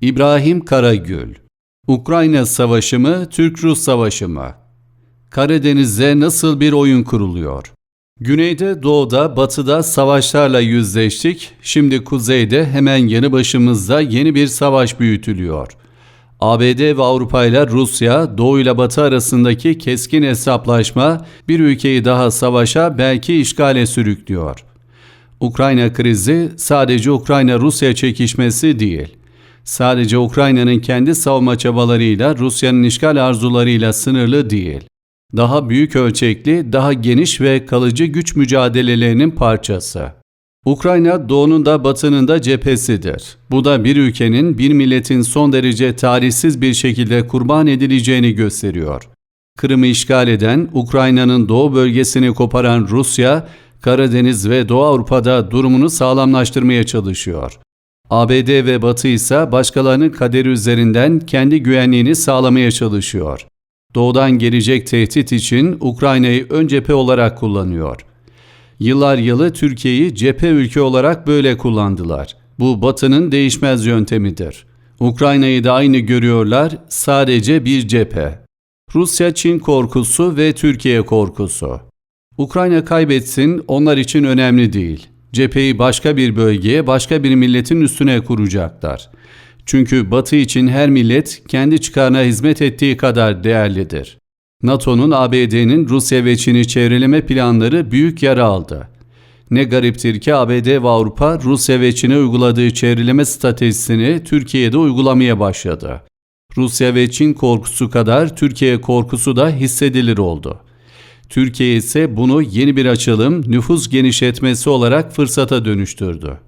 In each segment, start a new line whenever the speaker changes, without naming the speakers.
İbrahim Karagül Ukrayna Savaşı mı, Türk-Rus Savaşı mı? Karadeniz'de nasıl bir oyun kuruluyor? Güneyde, doğuda, batıda savaşlarla yüzleştik. Şimdi kuzeyde hemen yanı başımızda yeni bir savaş büyütülüyor. ABD ve Avrupa ile Rusya, Doğu ile Batı arasındaki keskin hesaplaşma bir ülkeyi daha savaşa belki işgale sürüklüyor. Ukrayna krizi sadece Ukrayna-Rusya çekişmesi değil. Sadece Ukrayna'nın kendi savunma çabalarıyla Rusya'nın işgal arzularıyla sınırlı değil. Daha büyük ölçekli, daha geniş ve kalıcı güç mücadelelerinin parçası. Ukrayna doğunun da batının da cephesidir. Bu da bir ülkenin, bir milletin son derece tarihsiz bir şekilde kurban edileceğini gösteriyor. Kırım'ı işgal eden, Ukrayna'nın doğu bölgesini koparan Rusya, Karadeniz ve Doğu Avrupa'da durumunu sağlamlaştırmaya çalışıyor. ABD ve Batı ise başkalarının kaderi üzerinden kendi güvenliğini sağlamaya çalışıyor. Doğudan gelecek tehdit için Ukrayna'yı ön cephe olarak kullanıyor. Yıllar yılı Türkiye'yi cephe ülke olarak böyle kullandılar. Bu Batı'nın değişmez yöntemidir. Ukrayna'yı da aynı görüyorlar, sadece bir cephe. Rusya-Çin korkusu ve Türkiye korkusu. Ukrayna kaybetsin onlar için önemli değil. Cepheyi başka bir bölgeye, başka bir milletin üstüne kuracaklar. Çünkü Batı için her millet kendi çıkarına hizmet ettiği kadar değerlidir. NATO'nun ABD'nin Rusya ve Çin'i çevreleme planları büyük yara aldı. Ne gariptir ki ABD ve Avrupa Rusya ve Çin'e uyguladığı çevreleme stratejisini Türkiye'de uygulamaya başladı. Rusya ve Çin korkusu kadar Türkiye korkusu da hissedilir oldu. Türkiye ise bunu yeni bir açılım, nüfus genişletmesi olarak fırsata dönüştürdü.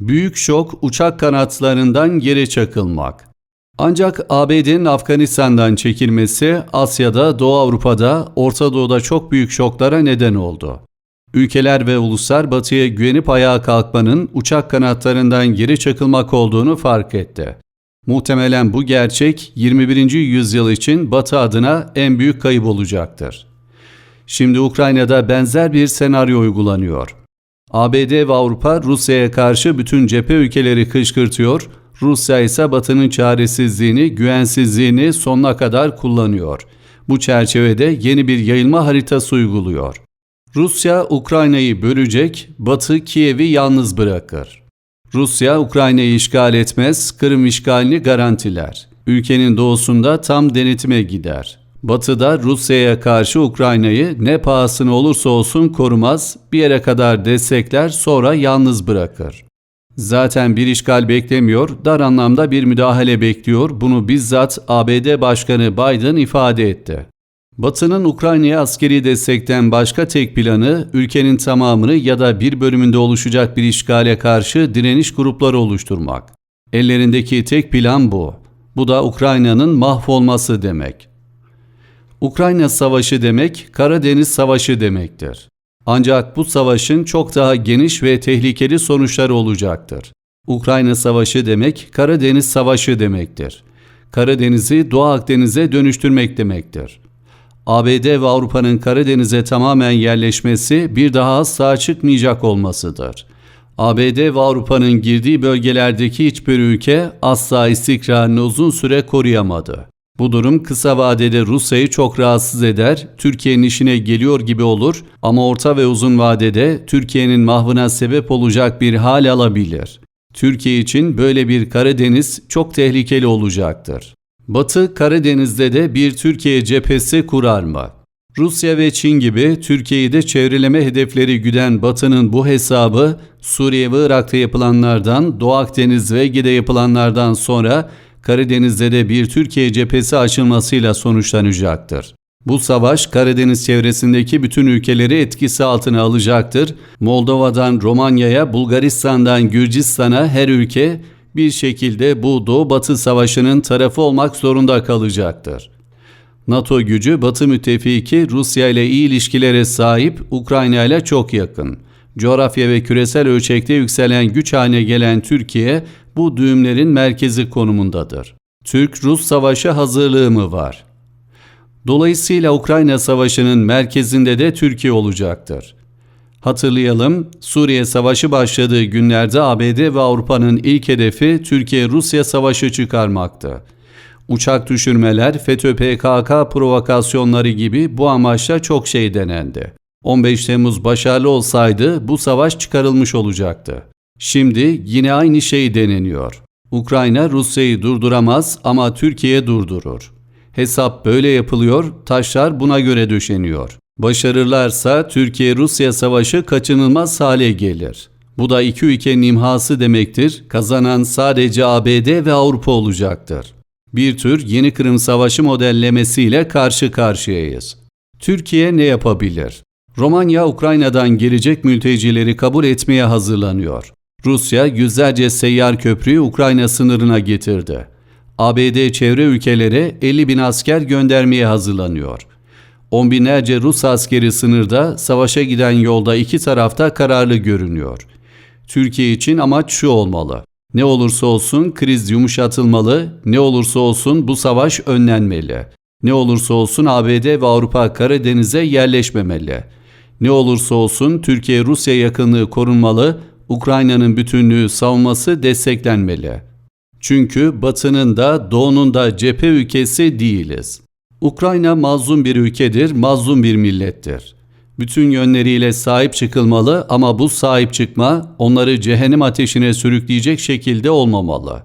Büyük şok uçak kanatlarından geri çakılmak. Ancak ABD'nin Afganistan'dan çekilmesi Asya'da, Doğu Avrupa'da, Orta Doğu'da çok büyük şoklara neden oldu. Ülkeler ve uluslar batıya güvenip ayağa kalkmanın uçak kanatlarından geri çakılmak olduğunu fark etti. Muhtemelen bu gerçek 21. yüzyıl için Batı adına en büyük kayıp olacaktır. Şimdi Ukrayna'da benzer bir senaryo uygulanıyor. ABD ve Avrupa Rusya'ya karşı bütün cephe ülkeleri kışkırtıyor, Rusya ise Batı'nın çaresizliğini, güvensizliğini sonuna kadar kullanıyor. Bu çerçevede yeni bir yayılma haritası uyguluyor. Rusya Ukrayna'yı bölecek, Batı Kiev'i yalnız bırakır. Rusya Ukrayna'yı işgal etmez, Kırım işgalini garantiler. Ülkenin doğusunda tam denetime gider. Batı'da Rusya'ya karşı Ukrayna'yı ne pahasına olursa olsun korumaz, bir yere kadar destekler sonra yalnız bırakır. Zaten bir işgal beklemiyor, dar anlamda bir müdahale bekliyor. Bunu bizzat ABD Başkanı Biden ifade etti. Batı'nın Ukrayna'ya askeri destekten başka tek planı ülkenin tamamını ya da bir bölümünde oluşacak bir işgale karşı direniş grupları oluşturmak. Ellerindeki tek plan bu. Bu da Ukrayna'nın mahvolması demek. Ukrayna Savaşı demek Karadeniz Savaşı demektir. Ancak bu savaşın çok daha geniş ve tehlikeli sonuçları olacaktır. Ukrayna Savaşı demek Karadeniz Savaşı demektir. Karadeniz'i Doğu Akdeniz'e dönüştürmek demektir. ABD ve Avrupa'nın Karadeniz'e tamamen yerleşmesi bir daha asla çıkmayacak olmasıdır. ABD ve Avrupa'nın girdiği bölgelerdeki hiçbir ülke asla istikrarını uzun süre koruyamadı. Bu durum kısa vadede Rusya'yı çok rahatsız eder, Türkiye'nin işine geliyor gibi olur ama orta ve uzun vadede Türkiye'nin mahvına sebep olacak bir hal alabilir. Türkiye için böyle bir Karadeniz çok tehlikeli olacaktır. Batı Karadeniz'de de bir Türkiye cephesi kurar mı? Rusya ve Çin gibi Türkiye'yi de çevreleme hedefleri güden Batı'nın bu hesabı Suriye ve Irak'ta yapılanlardan, Doğu Akdeniz ve Ege'de yapılanlardan sonra Karadeniz'de de bir Türkiye cephesi açılmasıyla sonuçlanacaktır. Bu savaş Karadeniz çevresindeki bütün ülkeleri etkisi altına alacaktır. Moldova'dan Romanya'ya, Bulgaristan'dan Gürcistan'a her ülke bir şekilde bu Doğu-Batı savaşının tarafı olmak zorunda kalacaktır. NATO gücü Batı müttefiki Rusya ile iyi ilişkilere sahip Ukrayna ile çok yakın. Coğrafya ve küresel ölçekte yükselen güç haline gelen Türkiye bu düğümlerin merkezi konumundadır. Türk-Rus savaşı hazırlığı mı var? Dolayısıyla Ukrayna savaşının merkezinde de Türkiye olacaktır. Hatırlayalım, Suriye Savaşı başladığı günlerde ABD ve Avrupa'nın ilk hedefi Türkiye-Rusya savaşı çıkarmaktı. Uçak düşürmeler, FETÖ-PKK provokasyonları gibi bu amaçla çok şey denendi. 15 Temmuz başarılı olsaydı bu savaş çıkarılmış olacaktı. Şimdi yine aynı şey deneniyor. Ukrayna Rusya'yı durduramaz ama Türkiye durdurur. Hesap böyle yapılıyor, taşlar buna göre döşeniyor. Başarırlarsa Türkiye-Rusya savaşı kaçınılmaz hale gelir. Bu da iki ülkenin imhası demektir. Kazanan sadece ABD ve Avrupa olacaktır. Bir tür yeni Kırım Savaşı modellemesiyle karşı karşıyayız. Türkiye ne yapabilir? Romanya Ukrayna'dan gelecek mültecileri kabul etmeye hazırlanıyor. Rusya yüzlerce seyyar köprüyü Ukrayna sınırına getirdi. ABD çevre ülkelere 50 bin asker göndermeye hazırlanıyor. On binlerce Rus askeri sınırda savaşa giden yolda iki tarafta kararlı görünüyor. Türkiye için amaç şu olmalı. Ne olursa olsun kriz yumuşatılmalı, ne olursa olsun bu savaş önlenmeli. Ne olursa olsun ABD ve Avrupa Karadeniz'e yerleşmemeli. Ne olursa olsun Türkiye-Rusya yakınlığı korunmalı, Ukrayna'nın bütünlüğü savunması desteklenmeli. Çünkü Batı'nın da Doğu'nun da cephe ülkesi değiliz. Ukrayna mazlum bir ülkedir, mazlum bir millettir. Bütün yönleriyle sahip çıkılmalı ama bu sahip çıkma onları cehennem ateşine sürükleyecek şekilde olmamalı.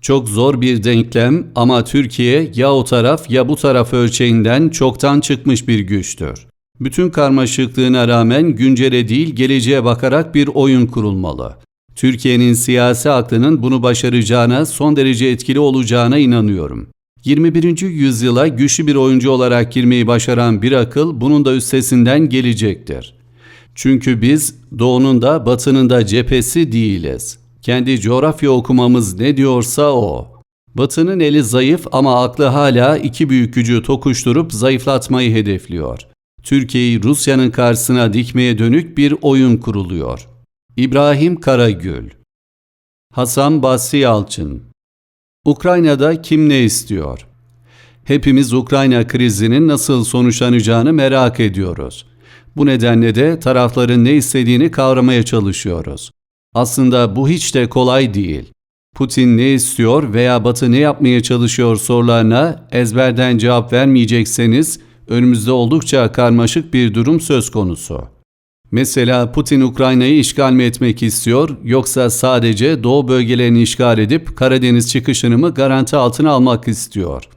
Çok zor bir denklem ama Türkiye ya o taraf ya bu taraf ölçeğinden çoktan çıkmış bir güçtür. Bütün karmaşıklığına rağmen güncele değil geleceğe bakarak bir oyun kurulmalı. Türkiye'nin siyasi aklının bunu başaracağına, son derece etkili olacağına inanıyorum. 21. yüzyıla güçlü bir oyuncu olarak girmeyi başaran bir akıl bunun da üstesinden gelecektir. Çünkü biz doğunun da batının da cephesi değiliz. Kendi coğrafya okumamız ne diyorsa o. Batının eli zayıf ama aklı hala iki büyük gücü tokuşturup zayıflatmayı hedefliyor. Türkiye'yi Rusya'nın karşısına dikmeye dönük bir oyun kuruluyor. İbrahim Karagül Hasan Basri Yalçın Ukrayna'da kim ne istiyor? Hepimiz Ukrayna krizinin nasıl sonuçlanacağını merak ediyoruz. Bu nedenle de tarafların ne istediğini kavramaya çalışıyoruz. Aslında bu hiç de kolay değil. Putin ne istiyor veya Batı ne yapmaya çalışıyor sorularına ezberden cevap vermeyecekseniz önümüzde oldukça karmaşık bir durum söz konusu. Mesela Putin Ukrayna'yı işgal mi etmek istiyor yoksa sadece doğu bölgelerini işgal edip Karadeniz çıkışını mı garanti altına almak istiyor?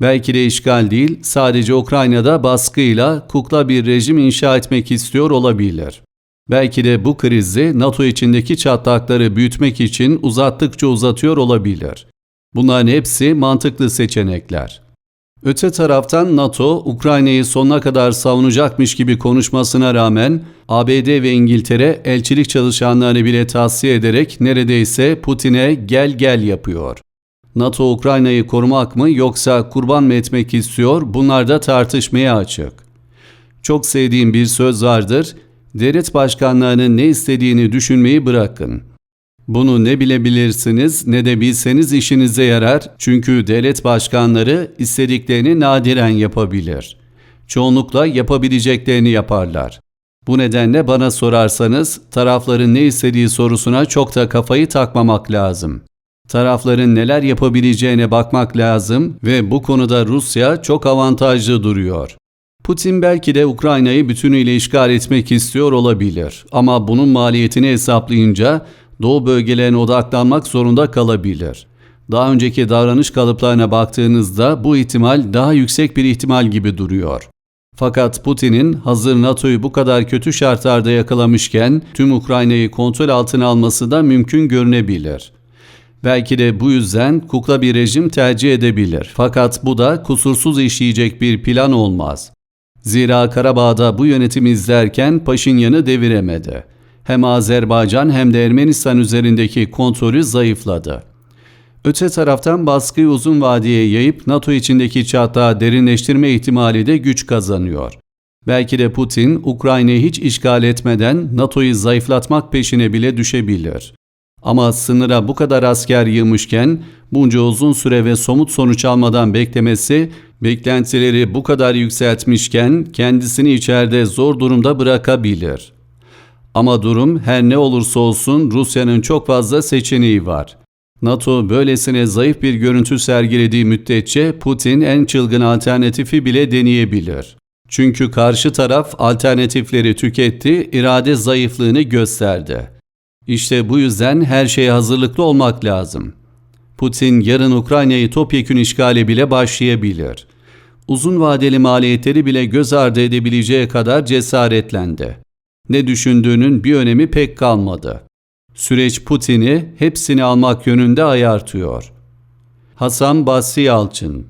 Belki de işgal değil, sadece Ukrayna'da baskıyla kukla bir rejim inşa etmek istiyor olabilir. Belki de bu krizi NATO içindeki çatlakları büyütmek için uzattıkça uzatıyor olabilir. Bunların hepsi mantıklı seçenekler. Öte taraftan NATO, Ukrayna'yı sonuna kadar savunacakmış gibi konuşmasına rağmen ABD ve İngiltere elçilik çalışanlarını bile tavsiye ederek neredeyse Putin'e gel gel yapıyor. NATO Ukrayna'yı korumak mı yoksa kurban mı etmek istiyor bunlar da tartışmaya açık. Çok sevdiğim bir söz vardır, devlet başkanlarının ne istediğini düşünmeyi bırakın. Bunu ne bilebilirsiniz ne de bilseniz işinize yarar çünkü devlet başkanları istediklerini nadiren yapabilir. Çoğunlukla yapabileceklerini yaparlar. Bu nedenle bana sorarsanız tarafların ne istediği sorusuna çok da kafayı takmamak lazım. Tarafların neler yapabileceğine bakmak lazım ve bu konuda Rusya çok avantajlı duruyor. Putin belki de Ukrayna'yı bütünüyle işgal etmek istiyor olabilir ama bunun maliyetini hesaplayınca Doğu bölgelerine odaklanmak zorunda kalabilir. Daha önceki davranış kalıplarına baktığınızda bu ihtimal daha yüksek bir ihtimal gibi duruyor. Fakat Putin'in hazır NATO'yu bu kadar kötü şartlarda yakalamışken tüm Ukrayna'yı kontrol altına alması da mümkün görünebilir. Belki de bu yüzden kukla bir rejim tercih edebilir. Fakat bu da kusursuz işleyecek bir plan olmaz. Zira Karabağ'da bu yönetimi izlerken Paşinyan'ı deviremedi hem Azerbaycan hem de Ermenistan üzerindeki kontrolü zayıfladı. Öte taraftan baskıyı uzun vadeye yayıp NATO içindeki çatlağı derinleştirme ihtimali de güç kazanıyor. Belki de Putin Ukrayna'yı hiç işgal etmeden NATO'yu zayıflatmak peşine bile düşebilir. Ama sınıra bu kadar asker yığmışken bunca uzun süre ve somut sonuç almadan beklemesi, beklentileri bu kadar yükseltmişken kendisini içeride zor durumda bırakabilir. Ama durum her ne olursa olsun Rusya'nın çok fazla seçeneği var. NATO böylesine zayıf bir görüntü sergilediği müddetçe Putin en çılgın alternatifi bile deneyebilir. Çünkü karşı taraf alternatifleri tüketti, irade zayıflığını gösterdi. İşte bu yüzden her şeye hazırlıklı olmak lazım. Putin yarın Ukrayna'yı topyekün işgale bile başlayabilir. Uzun vadeli maliyetleri bile göz ardı edebileceği kadar cesaretlendi. Ne düşündüğünün bir önemi pek kalmadı. Süreç Putin'i hepsini almak yönünde ayartıyor. Hasan Basri Yalçın